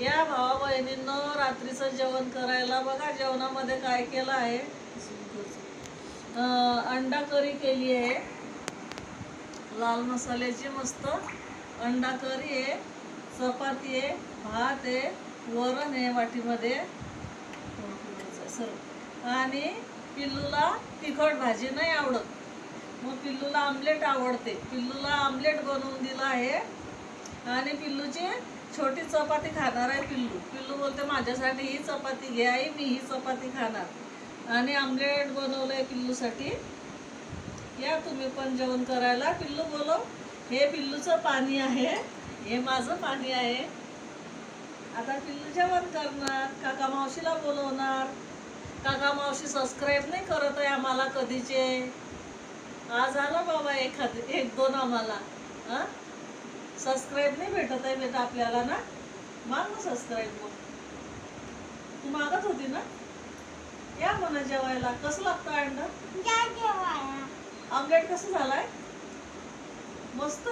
या भावा बहिणींनो रात्रीचं जेवण करायला बघा जेवणामध्ये काय केलं आहे? अंडा करी केली आहे. लाल मसाल्याची मस्त अंडा करी आहे चपाती आहे भात आहे वरण आहे वाटीमध्ये. सर्व आणि पिल्लूला तिखट भाजी नाही आवडत. मग पिल्लूला आमलेट आवडते. पिल्लूला आमलेट बनवून दिलं आहे. आणि पिल्लूची छोटी चपाती खाणार आहे पिल्लू. पिल्लू बोलते माझ्यासाठी ही चपाती घ्या आई मी ही चपाती खाणार. आणि आमलेट बनवलं आहे पिल्लूसाठी. या तुम्ही पण जेवण करायला. पिल्लू बोलो हे पिल्लूचं पाणी आहे. हे माझं पाणी आहे. आता पिल्लू जेवण करणार. काका मावशीला बोलवणार. काका मावशी सबस्क्राईब नाही करत आहे आम्हाला कधीचे. आज आला बाबा एखाद एक दोन आम्हाला. हां सबस्क्राईब नाही भेटत आहे बेटा आपल्याला ना? माग ना सबस्क्राईब मग तू मागत होती ना? या म्हणा जेवायला. कसं लागतं अंड? ऑमलेट कसं झालाय? मस्त?